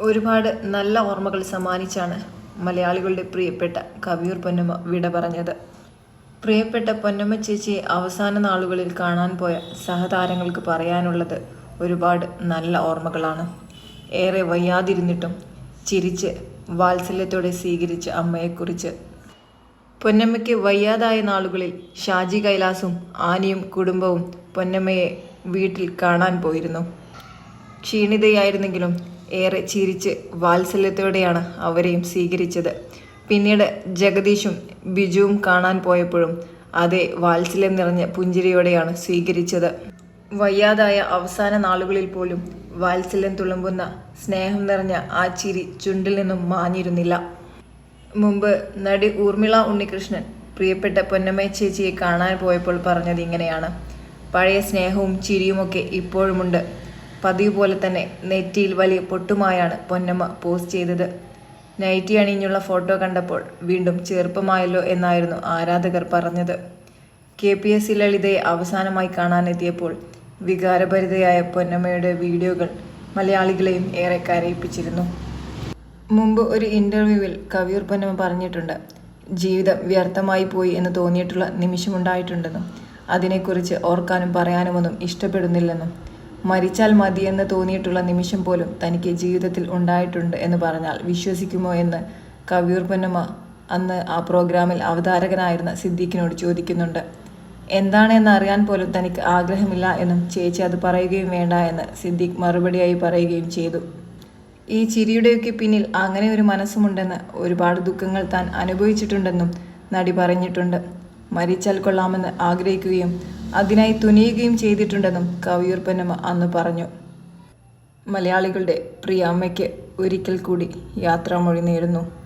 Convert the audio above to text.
ഒരുപാട് നല്ല ഓർമ്മകൾ സമ്മാനിച്ചാണ് മലയാളികളുടെ പ്രിയപ്പെട്ട കവിയൂർ പൊന്നമ്മ വിട പറഞ്ഞത്. പ്രിയപ്പെട്ട പൊന്നമ്മ ചേച്ചിയെ അവസാന നാളുകളിൽ കാണാൻ പോയ സഹതാരങ്ങൾക്ക് പറയാനുള്ളത് ഒരുപാട് നല്ല ഓർമ്മകളാണ്. ഏറെ വയ്യാതിരുന്നിട്ടും ചിരിച്ച് വാത്സല്യത്തോടെ സ്വീകരിച്ച അമ്മയെക്കുറിച്ച്. പൊന്നമ്മയ്ക്ക് വയ്യാതായ നാളുകളിൽ ഷാജി കൈലാസും ആനിയും കുടുംബവും പൊന്നമ്മയെ വീട്ടിൽ കാണാൻ പോയിരുന്നു. ക്ഷീണിതയായിരുന്നെങ്കിലും ഏറെ ചിരിച്ച് വാത്സല്യത്തോടെയാണ് അവരെയും സ്വീകരിച്ചത്. പിന്നീട് ജഗദീഷും ബിജുവും കാണാൻ പോയപ്പോഴും അതേ വാത്സല്യം നിറഞ്ഞ പുഞ്ചിരിയോടെയാണ് സ്വീകരിച്ചത്. വയ്യാതായ അവസാന നാളുകളിൽ പോലും വാത്സല്യം തുളുമ്പുന്ന സ്നേഹം നിറഞ്ഞ ആ ചിരി ചുണ്ടിൽ നിന്നും മാഞ്ഞിരുന്നില്ല. മുമ്പ് നടി ഊർമിള ഉണ്ണികൃഷ്ണൻ പ്രിയപ്പെട്ട പൊന്നമ്മ ചേച്ചിയെ കാണാൻ പോയപ്പോൾ പറഞ്ഞത് ഇങ്ങനെയാണ്. പഴയ സ്നേഹവും ചിരിയുമൊക്കെ ഇപ്പോഴുമുണ്ട്. പതിവ് പോലെ തന്നെ നെറ്റിയിൽ വലിയ പൊട്ടുമായാണ് പൊന്നമ്മ പോസ്റ്റ് ചെയ്തത്. നൈറ്റി അണിഞ്ഞുള്ള ഫോട്ടോ കണ്ടപ്പോൾ വീണ്ടും ചെറുപ്പമായല്ലോ എന്നായിരുന്നു ആരാധകർ പറഞ്ഞത്. കെ പി എസ് സി ലളിതയെ അവസാനമായി കാണാനെത്തിയപ്പോൾ വികാരഭരിതയായ പൊന്നമ്മയുടെ വീഡിയോകൾ മലയാളികളെയും ഏറെ കരയിപ്പിച്ചിരുന്നു മുമ്പ് ഒരു ഇന്റർവ്യൂവിൽ കവിയൂർ പൊന്നമ്മ പറഞ്ഞിട്ടുണ്ട് ജീവിതം വ്യർത്ഥമായി പോയി എന്ന് തോന്നിയിട്ടുള്ള നിമിഷമുണ്ടായിട്ടുണ്ടെന്നും അതിനെക്കുറിച്ച് ഓർക്കാനും പറയാനുമൊന്നും ഇഷ്ടപ്പെടുന്നില്ലെന്നും. മരിച്ചാൽ മതിയെന്ന് തോന്നിയിട്ടുള്ള നിമിഷം പോലും തനിക്ക് ജീവിതത്തിൽ ഉണ്ടായിട്ടുണ്ട് എന്ന് പറഞ്ഞാൽ വിശ്വസിക്കുമോ എന്ന് കവിയൂർ പൊന്നമ്മ അന്ന് ആ പ്രോഗ്രാമിൽ അവതാരകനായിരുന്ന സിദ്ദീഖിനോട് ചോദിക്കുന്നുണ്ട്. എന്താണെന്ന് അറിയാൻ പോലും തനിക്ക് ആഗ്രഹമില്ല എന്നും ചേച്ചി അത് പറയുകയും വേണ്ട എന്ന് സിദ്ദീഖ് മറുപടിയായി പറയുകയും ചെയ്തു. ഈ ചിരിയുടെയൊക്കെ പിന്നിൽ അങ്ങനെ ഒരു മനസ്സുമുണ്ടെന്ന് ഒരുപാട് ദുഃഖങ്ങൾ താൻ അനുഭവിച്ചിട്ടുണ്ടെന്നും നടി പറഞ്ഞിട്ടുണ്ട്. മരിച്ചാൽ കൊള്ളാമെന്ന് ആഗ്രഹിക്കുകയും അതിനായി തുനിയുകയും ചെയ്തിട്ടുണ്ടെന്നും കവിയൂർ പൊന്നമ്മ അന്ന് പറഞ്ഞു. മലയാളികളുടെ പ്രിയ അമ്മയ്ക്ക് ഒരിക്കൽ കൂടി യാത്രാമൊഴി നേരുന്നു.